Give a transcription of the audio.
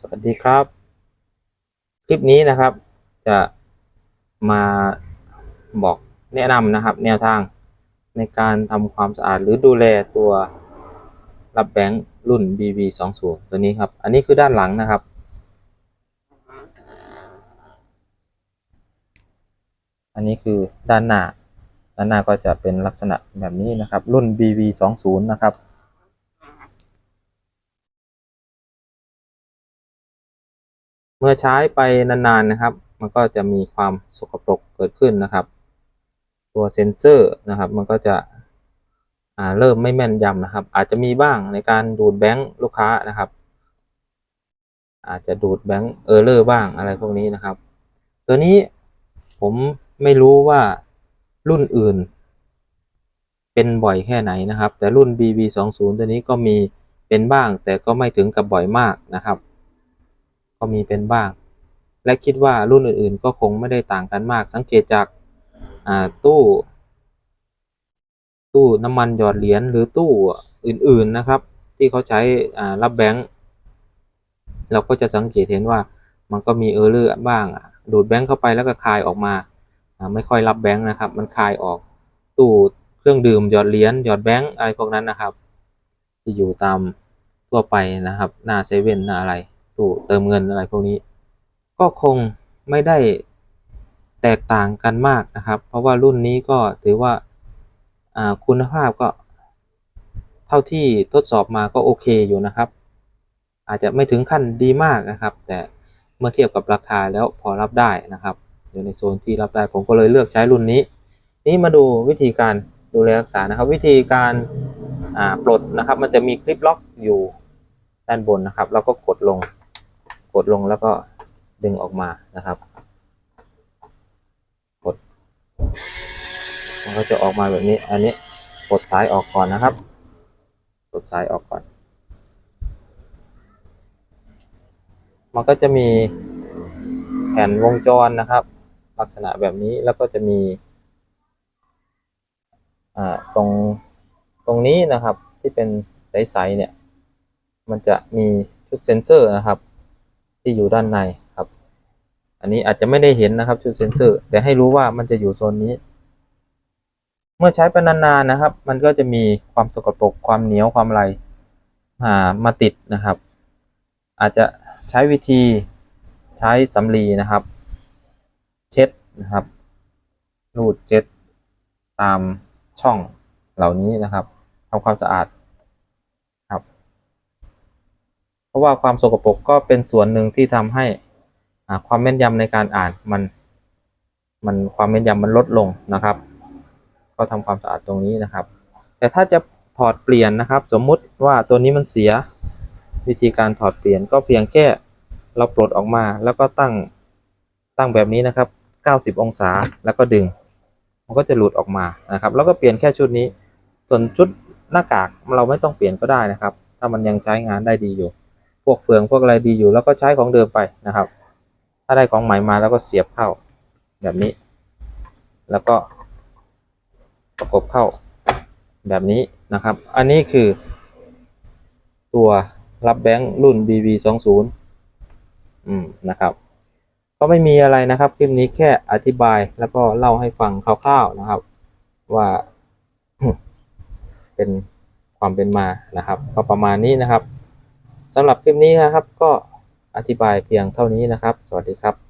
สวัสดีครับ คลิปนี้นะครับ จะมาบอกแนะนำนะครับ แนวทางในการทำความสะอาดหรือดูแลตัวรับแบงค์รุ่น BB 2 0 ตัวนี้ครับ อันนี้คือด้านหลังนะครับ อันนี้คือด้านหน้าด้านหน้าก็จะเป็นลักษณะแบบนี้นะครับ รุ่น BB 2 0 นะครับ มื่อใช้ไปนานๆนะครับ มันก็จะมีความสกปรกเกิดขึ้นนะครับ ตัวเซ็นเซอร์นะครับ มันก็จะเริ่มไม่แม่นยำนะครับ อาจจะมีบ้างในการดูดแบงค์ลูกค้านะครับ อาจจะดูดแบงค์เออร์เลอร์บ้างอะไรพวกนี้นะครับ ตัวนี้ผมไม่รู้ว่ารุ่นอื่น เป็นบ่อยแค่ไหนนะครับ แต่รุ่น BB 2 0 ตัวนี้ก็มีเป็นบ้าง แต่ก็ไม่ถึงกับบ่อยมากนะครับ ก็มีเป็นบ้าง และคิดว่ารุ่นอื่นๆ ก็คงไม่ได้ต่างกันมาก สังเกตจากาตู้ ตู้น้ำมันหยอดเหรียญหรือตู้อื่นๆนะครับ ที่เขาใช้รับแบงค์เราก็จะสังเกตเห็นว่ามันก็มีเออร์เลอร์บ้างดูดแบงค์เข้าไปแล้วก็คายออกมาอ่าไม่ค่อยรับแบงค์นะครับ มันคายออกตู้เครื่องดื่มหยอดเหรียญหยอดแบงค์อะไรพวกนั้นนะครับ ที่อยู่ตามทั่วไปนะครับ หน้าเซเว่นหน้าอะไร ตู้เติมเงินอะไรพวกนี้ ก็คงไม่ได้แตกต่างกันมากนะครับ เพราะว่ารุ่นนี้ก็ถือว่าาคุณภาพก็เท่าที่ทดสอบมาก็โอเคอยู่นะครับ อาจจะไม่ถึงขั้นดีมากนะครับ แต่เมื่อเทียบกับราคาแล้วพอรับได้นะครับอยู่ในโซนที่รับได้ผมก็เลยเลือกใช้รุ่นนี้ นี้มาดูวิธีการดูแลรักษานะครับ วิธีการปลดนะครับ มันจะมีคลิปล็อกอยู่ด้านบนนะครับแล้วก็กดลง กดลงแล้วก็ดึงออกมานะครับ กด มันก็จะออกมาแบบนี้ อันนี้กดสายออกก่อนนะครับ กดสายออกก่อน มันก็จะมีแผ่นวงจรนะครับ ลักษณะแบบนี้แล้วก็จะมีตรงตรงนี้นะครับที่เป็นใสๆเนี่ย มันจะมีชุดเซนเซอร์นะครับ ที่อยู่ด้านในครับ อันนี้อาจจะไม่ได้เห็นนะครับชุดเซนเซอร์ แต่ให้รู้ว่ามันจะอยู่โซนนี้ เมื่อใช้ไปนานๆนะครับ มันก็จะมีความสกปรกความเหนียวความอะไรอ่ามาติดนะครับ อาจจะใช้วิธีใช้สำลีนะครับ เช็ดนะครับรูดเช็ดตามช่องเหล่านี้นะครับทำความสะอาดครับ เพ ราะว่าความสกปรกก็เป็นส่วนหนึ่งที่ทำให้ความแม่นยำในการอ่านมันมันความแม่นยำมันลดลงนะครับ ก็ทำความสะอาดตรงนี้นะครับ แต่ถ้าจะถอดเปลี่ยนนะครับ สมมุติว่าตัวนี้มันเสียวิธีการถอดเปลี่ยนก็เพียงแค่เราปลดออกมาแล้วก็ตั้งตั้งแบบนี้นะครับ 90 องศาแล้วก็ดึง มันก็จะหลุดออกมานะครับ แล้วก็เปลี่ยนแค่ชุดนี้ ส่วนชุดหน้ากากเราไม่ต้องเปลี่ยนก็ได้นะครับ ถ้ามันยังใช้งานได้ดีอยู่ พวกเฟืองพวกอะไรดีอยู่ แล้วก็ใช้ของเดิมไปนะครับ ถ้าได้ของใหม่มาแล้วก็เสียบเข้าแบบนี้ แล้วก็ประกบเข้าแบบนี้นะครับ อันนี้คือตัวรับแบงค์รุ่น BB 2 0อืมนะครับ ก็ไม่มีอะไรนะครับ คลิปนี้แค่อธิบายแล้วก็เล่าให้ฟังคร่าวๆนะครับ ว่าเป็นความเป็นมานะครับ ก็ประมาณนี้นะครับ สำหรับคลิปนี้นะครับ ก็อธิบายเพียงเท่านี้นะครับ สวัสดีครับ